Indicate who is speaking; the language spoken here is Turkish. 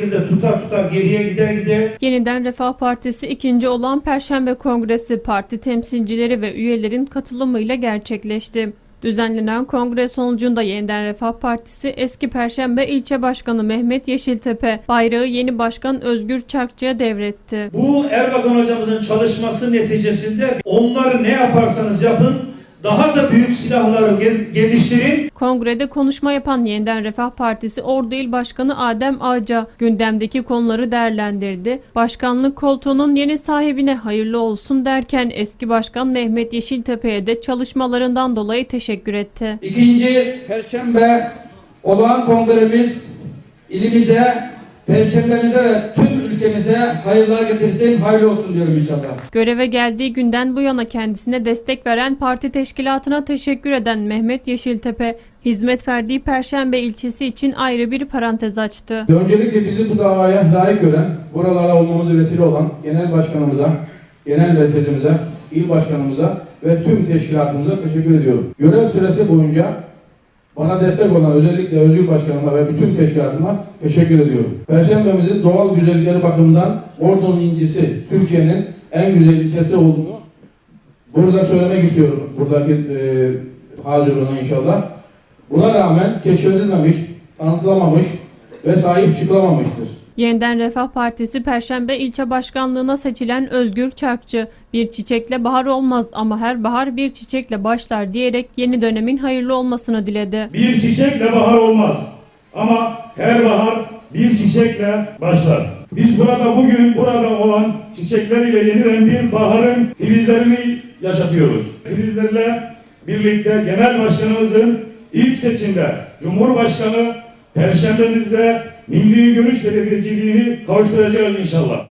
Speaker 1: şekilde tutar tutar geriye gider gider.
Speaker 2: Yeniden Refah Partisi ikinci olan Perşembe Kongresi parti temsilcileri ve üyelerin katılımıyla gerçekleşti. Düzenlenen kongre sonucunda Yeniden Refah Partisi eski Perşembe ilçe başkanı Mehmet Yeşiltepe bayrağı yeni başkan Özgür Çakçı'ya devretti.
Speaker 1: Bu Erbakan hocamızın çalışması neticesinde onları ne yaparsanız yapın daha da büyük silahları gel- geliştirin.
Speaker 2: Kongrede konuşma yapan Yeniden Refah Partisi Ordu İl Başkanı Adem Ağca gündemdeki konuları değerlendirdi. Başkanlık koltuğunun yeni sahibine hayırlı olsun derken eski başkan Mehmet Yeşiltepe'ye de çalışmalarından dolayı teşekkür etti.
Speaker 3: İkinci Perşembe olağan kongremiz ilimize, Perşembemize ve tüm ülkemize hayırlar getirsin, hayırlı olsun diyorum inşallah.
Speaker 2: Göreve geldiği günden bu yana kendisine destek veren parti teşkilatına teşekkür eden Mehmet Yeşiltepe, hizmet verdiği Perşembe ilçesi için ayrı bir parantez açtı.
Speaker 4: Öncelikle bizi bu davaya layık gören, buralara olmamızı vesile olan genel başkanımıza, genel merkezimize, il başkanımıza ve tüm teşkilatımıza teşekkür ediyorum. Görev süresi boyunca bana destek olan özellikle Özgür Başkanıma ve bütün teşkilatıma teşekkür ediyorum. Perşembemizin doğal güzellikleri bakımından Ordu'nun incisi Türkiye'nin en güzel ilçesi olduğunu burada söylemek istiyorum. Buradaki e, hazırlığına inşallah. Buna rağmen keşfedilmemiş, tanıtılamamış ve sahip çıkılamamıştır.
Speaker 2: Yeniden Refah Partisi Perşembe ilçe başkanlığına seçilen Özgür Çarkçı, bir çiçekle bahar olmaz ama her bahar bir çiçekle başlar diyerek yeni dönemin hayırlı olmasını diledi.
Speaker 5: Bir çiçekle bahar olmaz. Ama her bahar bir çiçekle başlar. Biz burada bugün burada olan çiçekler ile yenilen bir baharın filizlerini yaşatıyoruz. Filizlerle birlikte genel başkanımızın ilk seçimde Cumhurbaşkanı Perşembemizde Milli Görüş Belediyeciliğini kavuşturacağız inşallah.